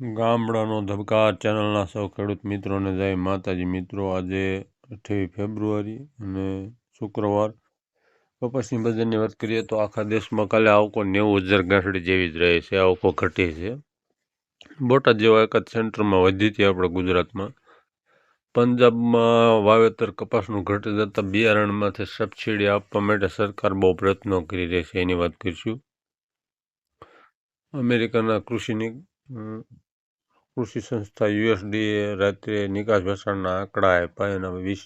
ગામડાનો ધબકાર ચેનલના સૌ ખેડૂત મિત્રોને જય માતાજી. મિત્રો, આજે અઠ્યાવીસ ફેબ્રુઆરી અને શુક્રવાર. કપાસની બજારની વાત કરીએ તો આખા દેશમાં કાલે આવકો નેવું હજાર ગાંઠડી જેવી જ રહે છે. આવકો ઘટી છે. બોટાદ જેવા એકાદ સેન્ટરમાં વધી હતી આપણે ગુજરાતમાં. પંજાબમાં વાવેતર કપાસનું ઘટી જતાં બિયારણમાંથી સબસિડી આપવા માટે સરકાર બહુ પ્રયત્નો કરી રહી છે. એની વાત કરીશું. અમેરિકાના કૃષિની કૃષિ સંસ્થા યુએસડીએ રાત્રે નિકાસ વેચાણના આંકડા આપ્યા એના વીસ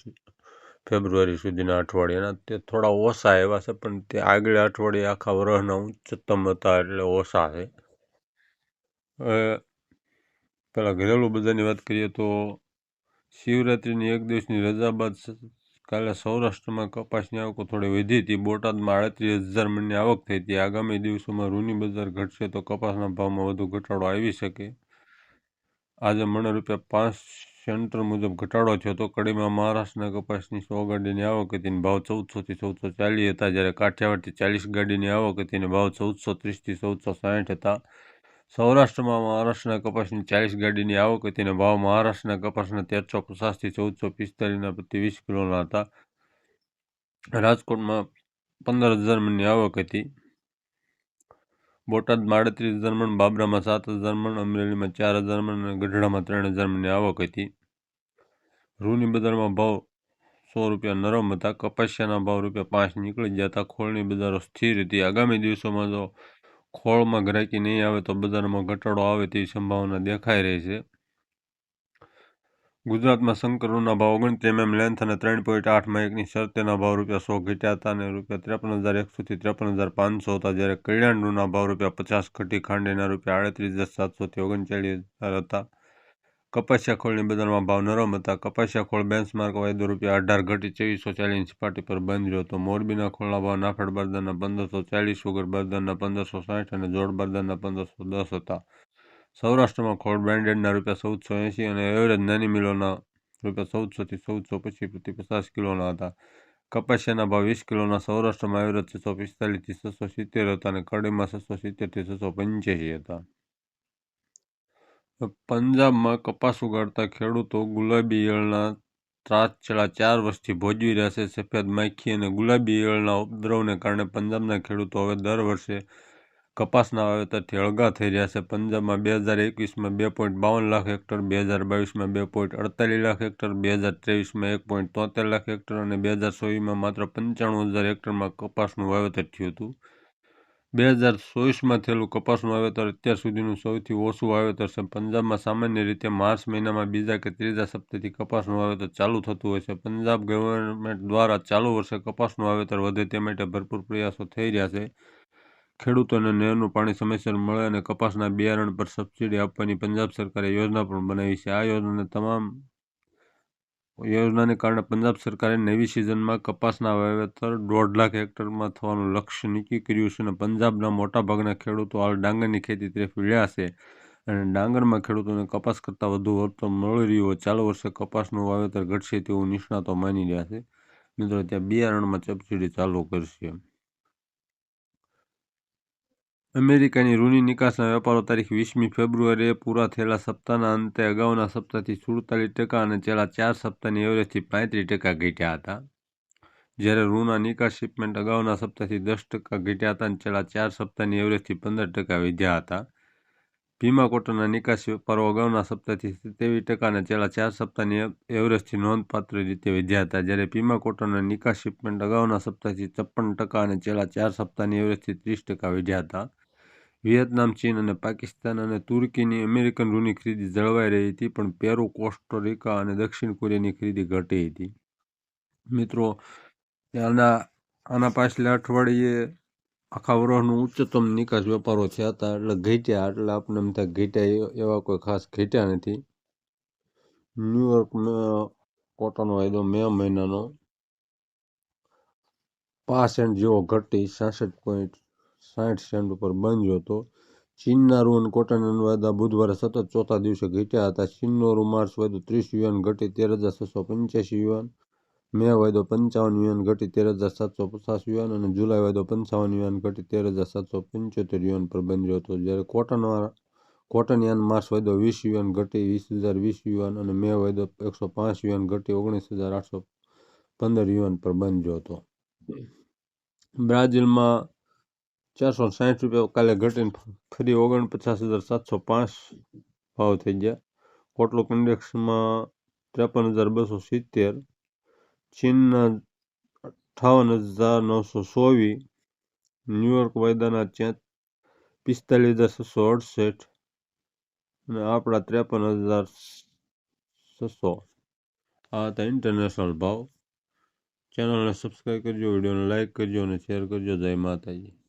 ફેબ્રુઆરી સુધીના અઠવાડિયાના. તે થોડા ઓછા આવ્યા છે, પણ તે આગળ અઠવાડિયે આખા વર્ષના ઉચ્ચતમ હતા એટલે ઓછા છે. પહેલાં ઘરેલું બજારની વાત કરીએ તો શિવરાત્રિની એક દિવસની રજા બાદ કાલે સૌરાષ્ટ્રમાં કપાસની આવકો થોડી વધી હતી. બોટાદમાં આડત્રીસ હજાર મણની આવક થઈ હતી. આગામી દિવસોમાં રૂની બજાર ઘટશે તો કપાસના ભાવમાં વધુ ઘટાડો આવી શકે. આજે મને રૂપિયા પાંચ સેન્ટર મુજબ ઘટાડો થયો તો કડીમાં મહારાષ્ટ્રના કપાસની સો ગાડીની આવક હતી ભાવ ચૌદસોથી ચૌદસો ચાલીસ હતા. જ્યારે કાઠિયાવાડથી ચાલીસ ગાડીની આવક હતી ભાવ ચૌદસો ત્રીસથી ચૌદસો સાઠ હતા. સૌરાષ્ટ્રમાં મહારાષ્ટ્રના કપાસની ચાલીસ ગાડીની આવક હતી અને ભાવ મહારાષ્ટ્રના કપાસના તેરસો પચાસથી ચૌદસો પિસ્તાલીસના પ્રતિ વીસ કિલોના હતા. રાજકોટમાં પંદર હજાર મનની આવક હતી. બોટાદમાં માડત્રીસ હજાર બાબરામાં સાત હજાર મણ અમરેલીમાં ચાર હજાર મણ અને ગઢડામાં ત્રણ હજાર મણની આવક હતી. રૂની બજારમાં ભાવ સો રૂપિયા નરમ હતા. કપાસિયાના ભાવ રૂપિયા પાંચ નીકળી હતા. ખોળની બજારો સ્થિર હતી. આગામી દિવસોમાં જો ખોળમાં ગ્રાહકી નહીં આવે તો બજારમાં ઘટાડો આવે તેવી સંભાવના દેખાઈ રહી છે. ગુજરાતમાં શંકરોના ભાવ ઓગણત્રીસ એમએમ લેન્થ અને ત્રણ પોઈન્ટ આઠમાં એકની શરતેના ભાવ રૂપિયા સો ઘટ્યા હતા અને રૂપિયા ત્રેપન હજાર એકસોથી ત્રેપન હજાર પાંચસો હતા. જ્યારે કલ્યાણના ભાવ રૂપિયા પચાસ ઘટી ખાંડીના રૂપિયા આડત્રીસ હજાર સાતસોથી ઓગણચાળીસ હજાર હતા. કપાસિયા ખોળની બજારમાં ભાવ નરમ હતા. કપાસિયા ખોળ બેન્ચમાર્ક વાયદો રૂપિયા અઢાર ઘટી ચોવીસો ચાલીસ સપાટી પર બંધ રહ્યો હતો. મોરબીના ખોળના ભાવ નાફેડ બારદારના પંદરસો ચાલીસ, સુગર બારદારના પંદરસો સાઠ અને જોડ બારદારના પંદરસો દસ હતા. સૌરાષ્ટ્રમાં ખોળ બ્રાન્ડેડના રૂપિયા ચૌદસો એંસી અને એવરેજ નાની મિલોના રૂપિયા ચૌદસોથી ચૌદસો પછી પ્રતિ પચાસ કિલોના હતા. કપાસિયાના ભાવ વીસ કિલોના, સૌરાષ્ટ્રમાં એવરેજ છસો પિસ્તાલીસથી છસો સિત્તેર હતા અને કડીમાં છસો સિત્તેરથી છસો પંચ્યાસી હતા. પંજાબમાં કપાસ ઉગાડતા ખેડૂતો ગુલાબી ઈયળના ત્રાસ છેલ્લા ચાર વર્ષથી ભોજવી રહ્યા છે. સફેદ માખી અને ગુલાબી ઈયળના ઉપદ્રવને કારણે પંજાબના ખેડૂતો હવે દર વર્ષે કપાસના વાવેતરથી અળગા થઈ રહ્યા છે. પંજાબમાં બે હજાર એકવીસમાં બે પોઈન્ટ બાવન લાખ હેક્ટર, બે હજાર બાવીસમાં બે પોઈન્ટ અડતાલીસ લાખ હેક્ટર, બે હજાર ત્રેવીસમાં એક પોઈન્ટ તોતેર લાખ હેક્ટર અને બે હજાર ચોવીસમાં માત્ર પંચાણું હજાર હેક્ટરમાં કપાસનું વાવેતર થયું હતું. બે હજાર ચોવીસમાં થયેલું કપાસનું વાવેતર અત્યાર સુધીનું સૌથી ઓછું વાવેતર છે. પંજાબમાં સામાન્ય રીતે માર્ચ મહિનામાં બીજા કે ત્રીજા સપ્તાહથી કપાસનું વાવેતર ચાલુ થતું હોય છે. પંજાબ ગવર્મેન્ટ દ્વારા ચાલુ વર્ષે કપાસનું વાવેતર વધે તે માટે ભરપૂર પ્રયાસો થઈ રહ્યા છે. ખેડૂતોને નહેરનું પાણી સમયસર મળે અને કપાસના બિયારણ પર સબસિડી આપવાની પંજાબ સરકારે યોજના પણ બનાવી છે. આ યોજનાને તમામ યોજનાને કારણે પંજાબ સરકારે નવી સિઝનમાં કપાસના વાવેતર દોઢ લાખ હેક્ટરમાં થવાનું લક્ષ્ય નક્કી કર્યું છે અને પંજાબના મોટાભાગના ખેડૂતો હાલ ડાંગરની ખેતી તરફ વળ્યા છે અને ડાંગરમાં ખેડૂતોને કપાસ કરતાં વધુ વળતર મળી રહ્યું હોય ચાલુ વર્ષે કપાસનું વાવેતર ઘટશે તેવું નિષ્ણાતો માની રહ્યા છે. મિત્રો, ત્યાં બિયારણમાં સબસિડી ચાલુ કરશે. અમેરિકાની ઋણી નિકાસના વેપારો તારીખ વીસમી ફેબ્રુઆરીએ પૂરા થયેલા સપ્તાહના અંતે અગાઉના સપ્તાહથી સુડતાલીસ ટકા અને છેલ્લા ચાર સપ્તાહની એવરેજથી પાંત્રીસ ટકા ઘટ્યા હતા. જ્યારે ઋણના નિકાસ શિપમેન્ટ અગાઉના સપ્તાહથી દસ ટકા ઘટ્યા હતા અને છેલ્લા ચાર સપ્તાહની એવરેજથી પંદર ટકા વધ્યા હતા. ભીમા કોટનના નિકાસ વેપારો અગાઉના સપ્તાહથી સત્યાવીસ ટકા અને છેલ્લા ચાર સપ્તાહની એવરેજથી નોંધપાત્ર રીતે વધ્યા હતા. જ્યારે ભીમા કોટનના નિકાસ શિપમેન્ટ અગાઉના સપ્તાહથી છપ્પન ટકા અને છેલ્લા ચાર સપ્તાહની એવરેજથી ત્રીસ ટકા વધ્યા હતા. વિયેતનામ, ચીન અને પાકિસ્તાન અને તુર્કીની અમેરિકન રૂની ખરીદી જળવાઈ રહી હતી, પણ પેરુ, કોસ્ટોરિકા અને દક્ષિણ કોરિયાની ખરીદી ઘટી હતી. મિત્રો આના આના પાછલા અઠવાડિયે આખા વર્ષનું ઉચ્ચતમ નિકાસ વેપારો થયા હતા, એટલે ઘટ્યા, એટલે આપણે એમ થાય ઘટ્યા એવા કોઈ ખાસ ઘટ્યા નથી. ન્યુયોર્ક કોટન વાયદો મે મહિનાનો પાંચ સેન્ટ જેવો ઘટી સાસઠ પોઈન્ટ સાઠ સેન્ટ ઉપર બંધ હતો. ચીનના રૂન કોટન વાયદા બુધવારે સતત ચોથા દિવસે ઘટ્યા હતા. ચીનનો રૂ માર્ચ વાયદો ત્રીસ યુએન ઘટી તેર હજાર છસો પંચ્યાસી યુએન મે વાયદો પંચાવન યુએન ઘટી તેર હજાર સાતસો પચાસ યુએન અને જુલાઈ વાયદો પંચાવન યુએન ઘટી તેર હજાર સાતસો પંચોતેર યુએન પર બંધ હતો. જ્યારે કોટન કોટન યાન માર્ચ વાયદો વીસ યુએન ઘટી વીસ હજાર વીસ યુએન અને મે વાયદો એકસો પાંચ યુએન ઘટી ઓગણીસ હજાર આઠસો પંદર યુએન પર બંધ્યો હતો. બ્રાઝિલમાં ચારસો સાઠ રૂપિયા કાલે ઘટીને ફરી ઓગણપચાસ હજાર સાતસો પાંચ ભાવ થઈ ગયા. કોટલુક ઇન્ડેક્સમાં ત્રેપન હજાર બસો સિત્તેર, ચીનના અઠાવન હજાર નવસો ચોવીસ, ન્યુયોર્ક વાયદાના ચેત પિસ્તાલીસ હજાર છસો અડસઠ અને આપણા ત્રેપન હજાર છસો. આ હતા ઇન્ટરનેશનલ ભાવ. ચેનલને સબસ્ક્રાઈબ કરજો, વિડીયોને લાઇક કરજો અને શેર કરજો. જય માતાજી.